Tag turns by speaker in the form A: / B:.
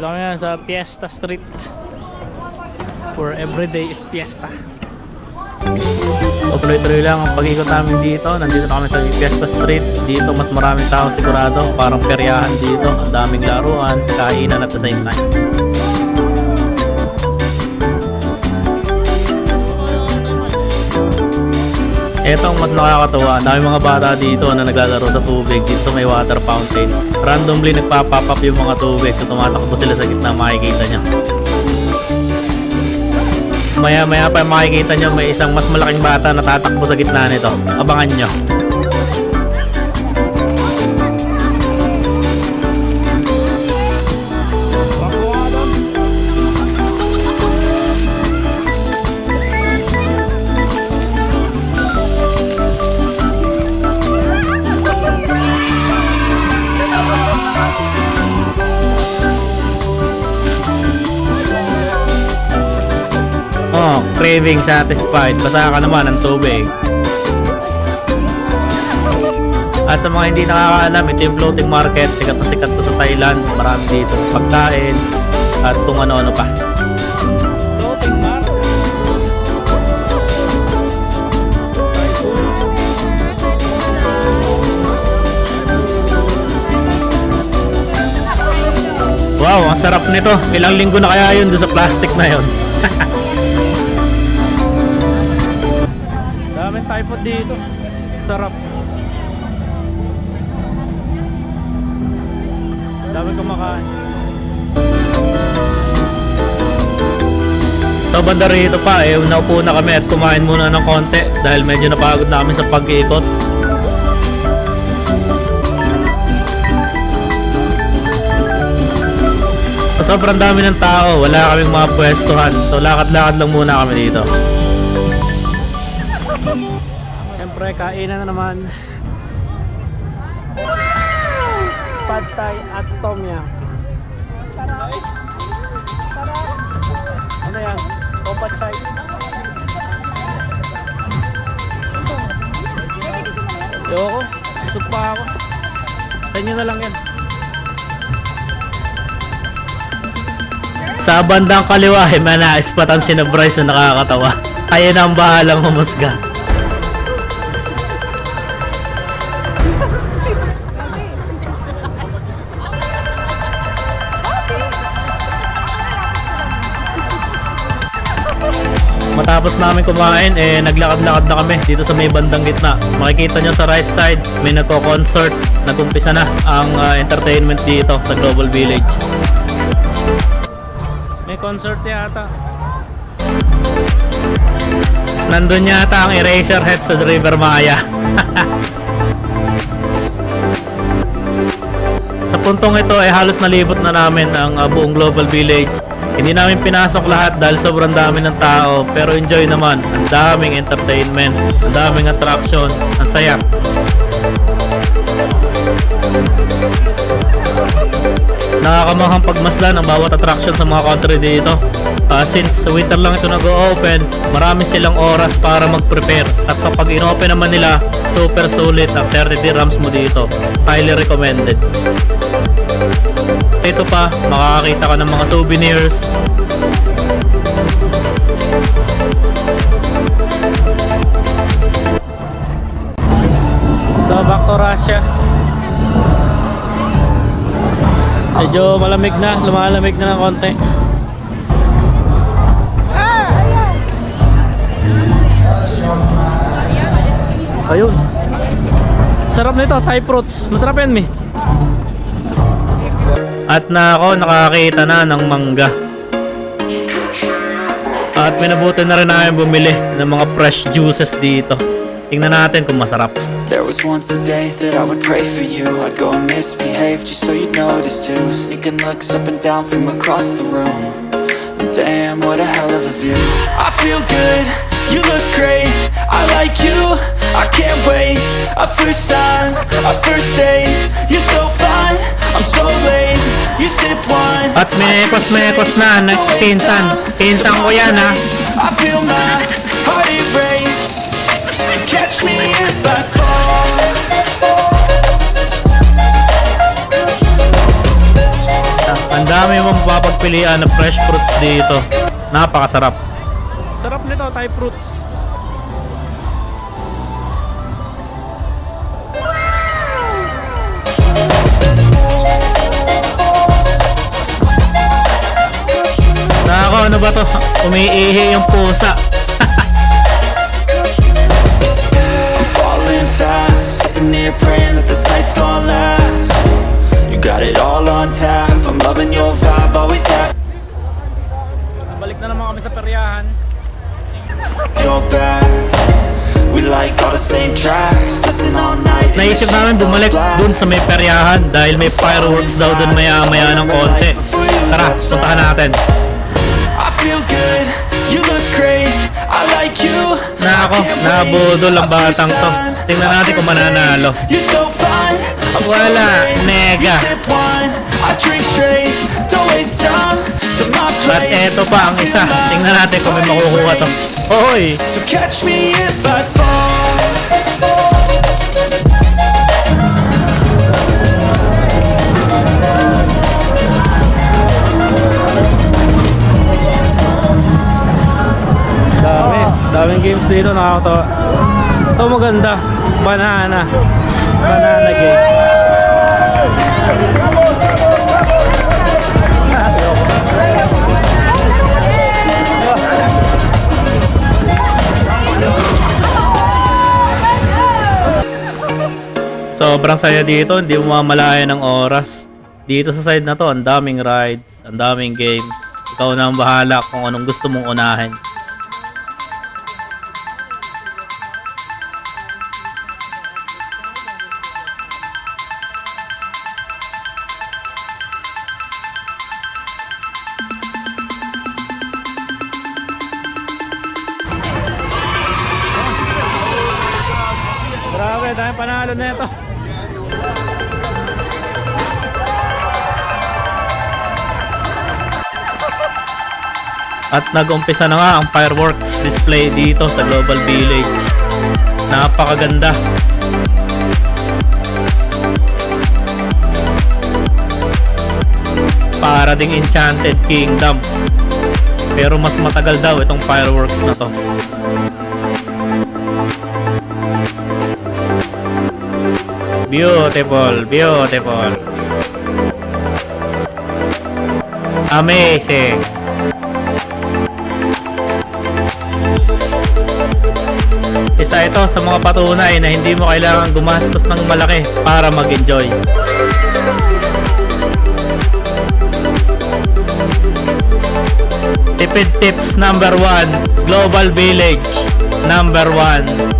A: Dito kami sa Fiesta Street. For everyday is Fiesta. So tuloy-tuloy lang ang pag-ikot namin dito. Nandito na kami sa Fiesta Street. Dito mas maraming tao sigurado. Parang peryahan dito. Ang daming laruan, kainan at the same time. Etong mas nakakatawa, dami mga bata dito na naglalaro sa tubig dito may water fountain. Randomly nagpa-pop up yung mga tubig so tumatakbo sila sa gitna makikita nyo. Maya maya pa makikita nyo may isang mas malaking bata na tatakbo sa gitna nito. Abangan nyo. Craving satisfied. Basa ka naman ng tubig. At sa mga hindi nakakaalam, ito yung floating market. Sikat na sikat to sa Thailand. Marami dito pagkain at kung ano-ano pa. Floating market. Wow, ang sarap nito. Ilang linggo na kaya yun doon sa plastic na yun. Daming typhoid dito. Sarap. Daming kumakain. Sa banda rito pa, eh, naupo na kami at kumain muna ng konti dahil medyo napagod na kami sa pag-iikot. Sobrang dami ng tao, wala kaming mga pwestuhan. So lakad-lakad lang muna kami dito. Siyempre, kainan na naman. Pad Thai at Tom Yum. Ano yan? Opa chai. Ayoko. Busog pa ako. Sa inyo na lang yan. Sa bandang kaliwa, eh, may naispatan si na Bryce na nakakatawa. Kaya na ang bahalang humusga. Matapos namin kumain, eh, naglakad-lakad na kami dito sa may bandang gitna. Makikita nyo sa right side, may nagko-concert. Nag-umpisa na ang ah, entertainment dito sa Global Village. May concert yata. Nandun yata ang Eraserhead sa River Maya. Sa puntong ito ay halos nalibot na namin ang uh, buong Global Village. Hindi namin pinasok lahat dahil sobrang dami ng tao pero enjoy naman. Ang daming entertainment, ang daming attraction, ang saya. Nakakamahang pagmasdan ang bawat attraction sa mga country dito. Ah, since winter lang ito nag-open, marami silang oras para mag-prepare. At kapag in-open naman nila, super sulit ang 30 dirhams mo dito. Highly recommended. Ito pa, makakakita ka ng mga souvenirs. So, back to Russia. Medyo malamig na, lumalamig na ng konti. Ayun. Sarap nito, Thai fruits. Masarap yan, mi. At na ako, nakakita na ng mangga. At minabuti na rin namin bumili ng mga fresh juices dito. Tingnan natin kung masarap.
B: There was once a day that I would pray for you. I'd go and misbehave just so you'd notice too. Sneaking looks up and down from across the room. Damn, what a hell of a view. I feel good, you look great. I like you, I can't wait. A first time, a first date
A: At mekos-mekos na, nagkinsan. Kinsan ko yan ha.
B: I feel my heart erase So catch me if I fall
A: Ang dami mong pagpipilian ng fresh fruits dito. Napakasarap. Sarap nito, Thai fruits. Ano ba to? Umiihi yung pusa.
B: I'm falling fast, sitting here praying that this night's gonna last. You got it all on tap, I'm loving your vibe, always have
A: Balik na naman kami sa peryahan.
B: your back. We like all the same tracks, listen all night.
A: Naisip namin bumalik dun sa may peryahan dahil may fireworks daw dun maya maya ng konti. Tara, puntahan natin.
B: Feel good, you look great, I like you.
A: Na ako, nabudol ang batang to. Tingnan natin kung mananalo.
B: date. You're so fine, I'm
A: Wala, nega. At eto pa ang isa. Tingnan natin kung may makukuha to. Hoy!
B: So catch me if I fall.
A: Dito. Nakakatawa. Ito maganda. Banana. Banana game. Sobrang saya dito, hindi mo mamalayan ng oras. Dito sa side na to, ang daming rides, ang daming games. Ikaw na ang bahala kung anong gusto mong unahin. Grabe, dahil panalo na. At nag-umpisa na nga ang fireworks display dito sa Global Village. Napakaganda. Para ding Enchanted Kingdom. Pero mas matagal daw itong fireworks na to. Beautiful, beautiful. Amazing. Isa ito sa mga patunay na hindi mo kailangan gumastos ng malaki para mag-enjoy. Tipid tips number one, Global Village number one.